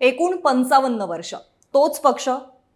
एकूण पंचावन्न वर्ष. तोच पक्ष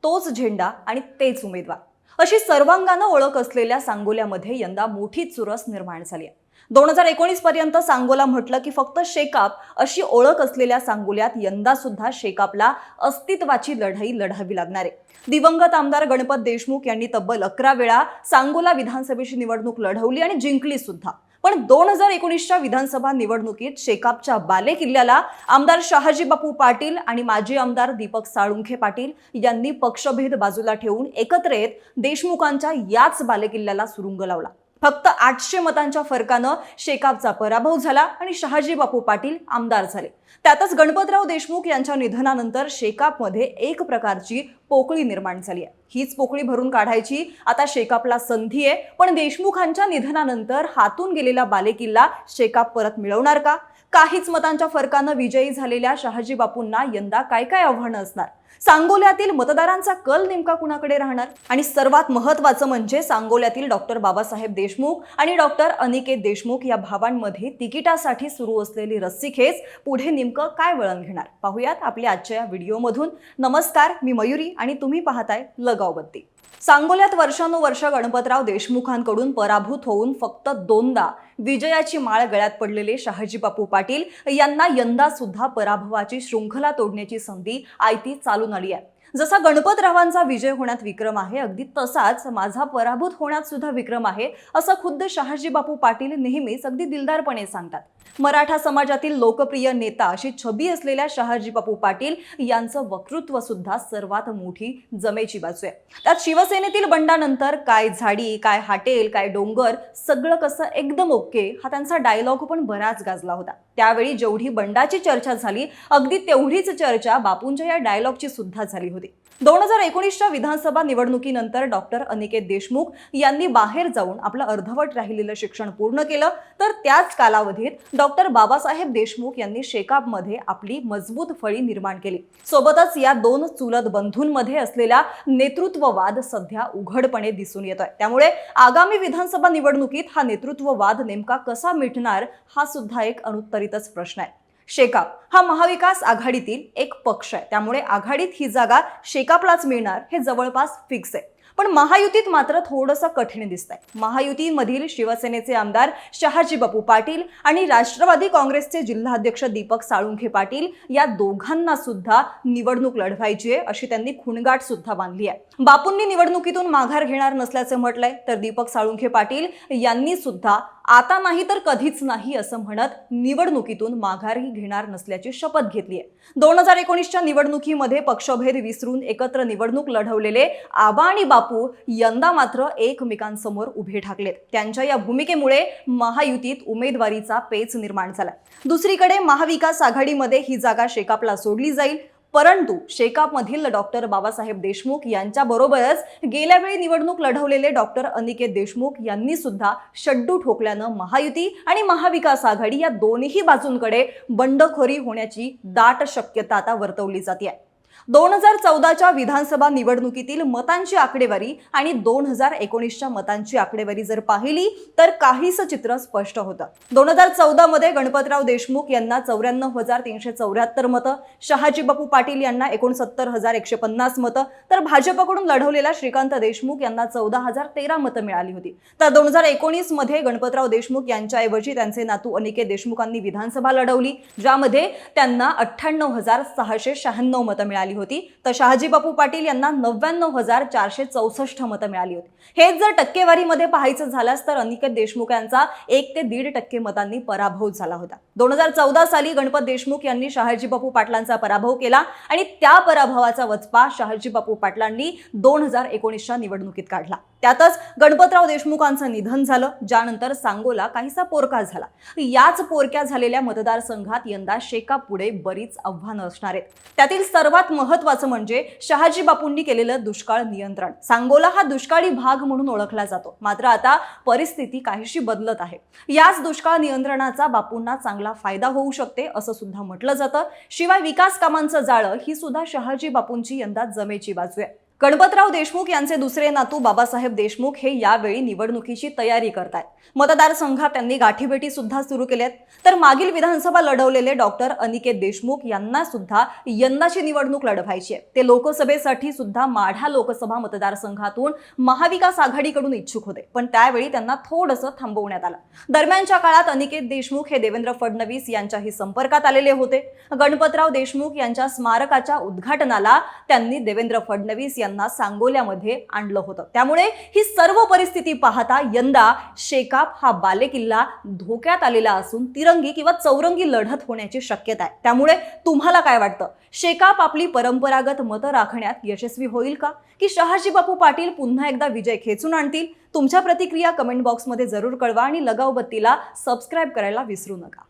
तोच झेंडा आणि तेच उमेदवार. अशी सर्वांगानं ओळख असलेल्या सांगोल्यामध्ये यंदा मोठी चुरस निर्माण झाली आहे. दोन हजार एकोणीस पर्यंत सांगोला म्हटलं की फक्त शेकाप अशी ओळख असलेल्या सांगोल्यात यंदा सुद्धा शेकापला अस्तित्वाची लढाई लढावी लागणार आहे. दिवंगत आमदार गणपत देशमुख यांनी तब्बल अकरा वेळा सांगोला विधानसभेची निवडणूक लढवली आणि जिंकली सुद्धा. पण दोन हजार एकोणीसच्या विधानसभा निवडणुकीत शेकापच्या बाले किल्ल्याला आमदार शहाजी बापू पाटील आणि माजी आमदार दीपक साळुंखे पाटील यांनी पक्षभेद बाजूला ठेवून एकत्र येत देशमुखांच्या याच बालेकिल्ल्याला सुरुंग लावला. फक्त आठशे मतांच्या फरकानं शेकापचा पराभव झाला आणि शहाजी बापू पाटील आमदार झाले. त्यातच गणपतराव देशमुख यांच्या निधनानंतर शेकापमध्ये एक प्रकारची पोकळी निर्माण झाली आहे. हीच पोकळी भरून काढायची आता शेकापला संधी आहे. पण देशमुखांच्या निधनानंतर हातून गेलेला बालेकिल्ला शेकाप परत मिळवणार का? काहीच मतांच्या फरकानं विजयी झालेल्या शहाजी बापूंना यंदा काय काय आव्हानं असणार? सांगोल्यातील मतदारांचा कल नेमका कुणाकडे राहणार? आणि सर्वात महत्वाचं म्हणजे सांगोल्यातील डॉक्टर बाबासाहेब देशमुख आणि डॉक्टर अनिकेत देशमुख या भावांमध्ये तिकिटासाठी सुरू असलेली रस्सीखेच पुढे नेमकं काय वळण घेणार? पाहूयात आपल्या आजच्या या व्हिडिओमधून. नमस्कार मी मयुरी आणि तुम्ही पाहताय लगावबत्ती. सांगोल्यात वर्षानुवर्ष गणपतराव देशमुखांकडून पराभूत होऊन फक्त दोनदा विजयाची माळ गळ्यात पडलेले शहाजी बापू पाटील यांना यंदा सुद्धा पराभवाची शृंखला तोडण्याची संधी आयती चालू चालून आली आहे. जसा गणपतरावांचा विजय होण्यात विक्रम आहे अगदी तसाच माझा पराभूत होण्यात सुद्धा विक्रम आहे असं खुद्द शहाजी बापू पाटील नेहमीच अगदी दिलदारपणे सांगतात. मराठा समाजातील लोकप्रिय नेता अशी छबी असलेल्या शहाजी बापू पाटील यांचं वक्तृत्व सुद्धा सर्वात मोठी जमेची बाजू आहे. त्यात शिवसेनेतील बंडानंतर काय झाडी काय हाटेल काय डोंगर सगळं कसं एकदम ओके हा त्यांचा डायलॉग पण बराच गाजला होता. त्यावेळी जेवढी बंडाची चर्चा झाली अगदी तेवढीच चर्चा बापूंच्या या डायलॉगची सुद्धा झाली होती. दोन हजार एकोणीसच्या विधानसभा निवडणुकीनंतर डॉक्टर अनिकेत देशमुख यांनी बाहेर जाऊन आपलं अर्धवट राहिलेलं शिक्षण पूर्ण केलं तर त्याच कालावधीत डॉक्टर बाबासाहेब देशमुख यांनी शेकापमध्ये आपली मजबूत फळी निर्माण केली. सोबतच या दोन चुलत बंधूंमध्ये असलेला नेतृत्ववाद सध्या उघडपणे दिसून येतोय. त्यामुळे आगामी विधानसभा निवडणुकीत हा नेतृत्ववाद नेमका कसा मिटणार हा सुद्धा एक अनुत्तरितच प्रश्न आहे. शेकाप हा महाविकास आघाडीतील एक पक्ष आहे. त्यामुळे आघाडीत ही जागा शेकापलाच मिळणार हे जवळपास फिक्स आहे. पण महायुतीत मात्र थोडंसं कठीण दिसतंय. महायुतीमधील शिवसेनेचे आमदार शहाजी बापू पाटील आणि राष्ट्रवादी काँग्रेसचे जिल्हाध्यक्ष दीपक साळुंखे पाटील या दोघांना सुद्धा निवडणूक लढवायची आहे अशी त्यांनी खुणगाठ सुद्धा बांधली आहे. बापूंनी निवडणुकीतून माघार घेणार नसल्याचं म्हटलंय तर दीपक साळुंखे पाटील यांनी सुद्धा आता नाही तर कधीच नाही असं म्हणत निवडणुकीतून माघारही घेणार नसल्याची शपथ घेतली आहे. दोन हजार एकोणीसच्या निवडणुकीमध्ये पक्षभेद विसरून एकत्र निवडणूक लढवलेले आबा आणि बापू यंदा मात्र एकमेकांसमोर उभे ठाकलेत. त्यांच्या या भूमिकेमुळे महायुतीत उमेदवारीचा पेच निर्माण झाला. दुसरीकडे महाविकास आघाडीमध्ये ही जागा शेकापला सोडली जाईल. परंतु शेकापमधील डॉक्टर बाबासाहेब देशमुख यांच्याबरोबरच गेल्या वेळी निवडणूक लढवलेले डॉक्टर अनिकेत देशमुख यांनी सुद्धा शड्डू ठोकल्यानं महायुती आणि महाविकास आघाडी या दोन्ही बाजूंकडे बंडखोरी होण्याची दाट शक्यता आता वर्तवली जाते दोन हजार चौदाच्या विधानसभा निवडणुकीतील मतांची आकडेवारी आणि दोन हजार एकोणीसच्या मतांची आकडेवारी जर पाहिली तर काहीच चित्र स्पष्ट होतं. दोन हजार चौदा मध्ये गणपतराव देशमुख यांना चौऱ्याण्णव हजार तीनशे चौऱ्याहत्तर मतं शहाजी बापू पाटील यांना एकोणसत्तर हजार एकशे पन्नास मतं तर भाजपकडून लढवलेल्या श्रीकांत देशमुख यांना चौदा हजार तेरा मतं मिळाली होती. तर दोन हजार एकोणीसमध्ये गणपतराव देशमुख यांच्याऐवजी त्यांचे नातू अनिकेत देशमुखांनी विधानसभा लढवली ज्यामध्ये त्यांना अठ्ठ्याण्णव हजार सहाशे शहाण्णव मतं मिळाली मिळाली होती. तर शहाजी बापू पाटील यांना नव्याण्णव हजार चारशे चौसष्ट मतं मिळाली होती. हेच जर टक्केवारीमध्ये पाहायचं झाल्यास तर अनिकेत देशमुख यांचा एक ते दीड टक्के मतांनी पराभव झाला होता. दोन हजार चौदा साली गणपत देशमुख यांनी शहाजी बापू पाटलांचा पराभव केला आणि त्या पराभवाचा वचपा शहाजी बापू पाटलांनी दोन हजार एकोणीसच्या निवडणुकीत काढला. त्यातच गणपतराव देशमुखांचं निधन झालं. ज्यानंतर सांगोला काहीसा पोरका झाला. याच पोरक्या झालेल्या मतदारसंघात यंदा शेकापुढे बरीच आव्हानं असणार आहेत. त्यातील सर्वात महत्वाचं म्हणजे शहाजी बापूंनी केलेलं दुष्काळ नियंत्रण. सांगोला हा दुष्काळी भाग म्हणून ओळखला जातो. मात्र आता परिस्थिती काहीशी बदलत आहे. याच दुष्काळ नियंत्रणाचा बापूंना चांगला फायदा होऊ शकते असं सुद्धा म्हटलं जातं. शिवाय विकास कामांचं जाळं ही सुद्धा शहाजी बापूंची यंदा जमेची बाजू आहे. गणपतराव देशमुख यांचे दुसरे नातू बाबासाहेब देशमुख हे यावेळी निवडणुकीची तयारी करतायत. मतदारसंघात त्यांनी गाठीभेटी सुद्धा सुरू केल्यात. तर मागील विधानसभा लढवलेले डॉक्टर अनिकेत देशमुख यांना सुद्धा यंदाची निवडणूक लढवायची आहे. ते लोकसभेसाठी सुद्धा माढा लोकसभा मतदारसंघातून महाविकास आघाडीकडून इच्छुक होते. पण त्यावेळी त्यांना थोडंसं थांबवण्यात आलं. दरम्यानच्या काळात अनिकेत देशमुख हे देवेंद्र फडणवीस यांच्याही संपर्कात आलेले होते. गणपतराव देशमुख यांच्या स्मारकाच्या उद्घाटनाला त्यांनी देवेंद्र फडणवीस यांना सांगोल्यामध्ये आणलं होतं. त्यामुळे ही सर्व परिस्थिती पाहता यंदा शेकाप हा बालेकिल्ला धोक्यात आलेला असून तिरंगी किंवा चौरंगी लढत होण्याची शक्यता आहे. त्यामुळे तुम्हाला काय वाटतं? शेकाप आपली परंपरागत मतं राखण्यात यशस्वी होईल का? की शहाजी बापू पाटील पुन्हा एकदा विजय खेचून आणतील? तुमच्या प्रतिक्रिया कमेंट बॉक्समध्ये जरूर कळवा आणि लगावबत्तीला सबस्क्राईब करायला विसरू नका.